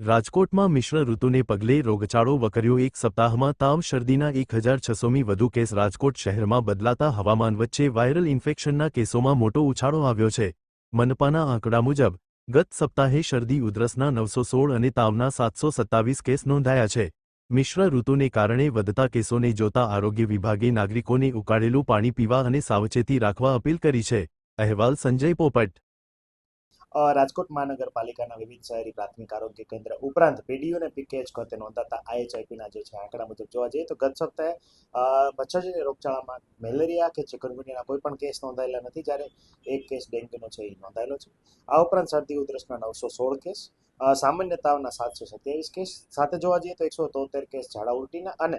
રાજકોટમાં મિશ્ર ઋતુને પગલે રોગચાળો વકર્યો એક સપ્તાહમાં તાવ શરદીના એક હજાર છસોમી વધુ કેસ રાજકોટ શહેરમાં બદલાતા હવામાન વચ્ચે વાયરલ ઇન્ફેક્શનના કેસોમાં મોટો ઉછાળો આવ્યો છે. મનપાના આંકડા મુજબ, ગત સપ્તાહે શરદી ઉધરસના નવસો સોળ અને તાવના સાતસો સત્તાવીસ કેસ નોંધાયા છે. મિશ્ર ઋતુને કારણે વધતા કેસોને જોતા આરોગ્ય વિભાગે નાગરિકોને ઉકાળેલું પાણી પીવા અને સાવચેતી રાખવા અપીલ કરી છે. અહેવાલ સંજય પોપટ. રાજકોટ મહાનગરપાલિકાના વિવિધ શહેરી પ્રાથમિક આરોગ્ય કેન્દ્ર ઉપરાંત પીડીયુ અને પીકેએચ ખાતે નોંધાતા આઈએચઆઈપીના જે છે આંકડા મુજબ જોવા જઈએ તો ગત સપ્તાહે મચ્છરજન્ય રોગચાળામાં મેલેરિયા કે ચિકનગુનિયાના કોઈ પણ કેસ નોંધાયેલા નથી જ્યારે એક કેસ ડેન્ગ્યુનો છે એ નોંધાયેલો છે. આ ઉપરાંત શરદી ઉધરસના નવસો સોળ કેસ સામાન્ય તાવના સાતસો સત્યાવીસ કેસ. સાથે જોવા જઈએ તો એકસો તોતેર કેસ ઝાડા ઉલટીના અને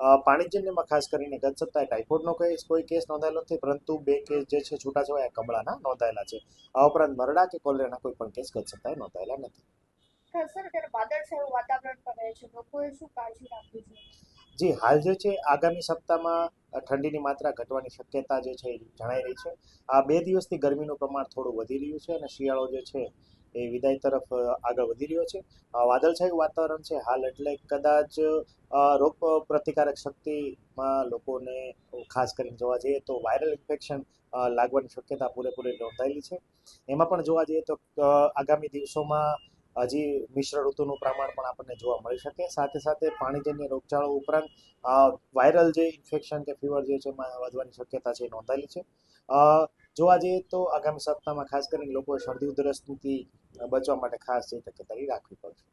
પાણીજન્યમાં ખાસ કરીને ગત સપ્તાહે ટાઇફોઇડનો કેસ કોઈ કેસ નોંધાયેલો નથી પરંતુ બે કેસ જે છે છૂટાછવાયા કમળાના નોંધાયેલા છે. આ ઉપરાંત મરડા કે કોલેરાના કોઈ પણ કેસ ગત સપ્તાહે નોંધાયેલા નથી. જી હાલ જે છે આગામી સપ્તાહમાં ઠંડીની માત્રા ઘટવાની શક્યતા જે છે એ જણાઈ રહી છે. આ બે દિવસથી ગરમીનું પ્રમાણ થોડું વધી રહ્યું છે અને શિયાળો જે છે એ વિદાય તરફ આગળ વધી રહ્યો છે. વાદળછાયું વાતાવરણ છે હાલ, એટલે કદાચ રોગ પ્રતિકારક શક્તિમાં લોકોને ખાસ કરીને જોવા જઈએ તો વાયરલ ઇન્ફેક્શન લાગવાની શક્યતા પૂરેપૂરી નોંધાયેલી છે. એમાં પણ જોવા જઈએ તો આગામી દિવસોમાં હજી મિશ્ર ઋતુનું પ્રમાણ પણ આપણને જોવા મળી શકે. સાથે સાથે પાણીજન્ય રોગચાળો ઉપરાંત વાયરલ જે ઇન્ફેક્શન કે ફીવર જે છે એમાં વધવાની શક્યતા છે નોંધાયેલી છે. જોવા જઈએ તો આગામી સપ્તાહમાં ખાસ કરીને લોકોએ શરદી ઉધરસથી બચવા માટે ખાસ જે તકેદારી રાખવી પડશે.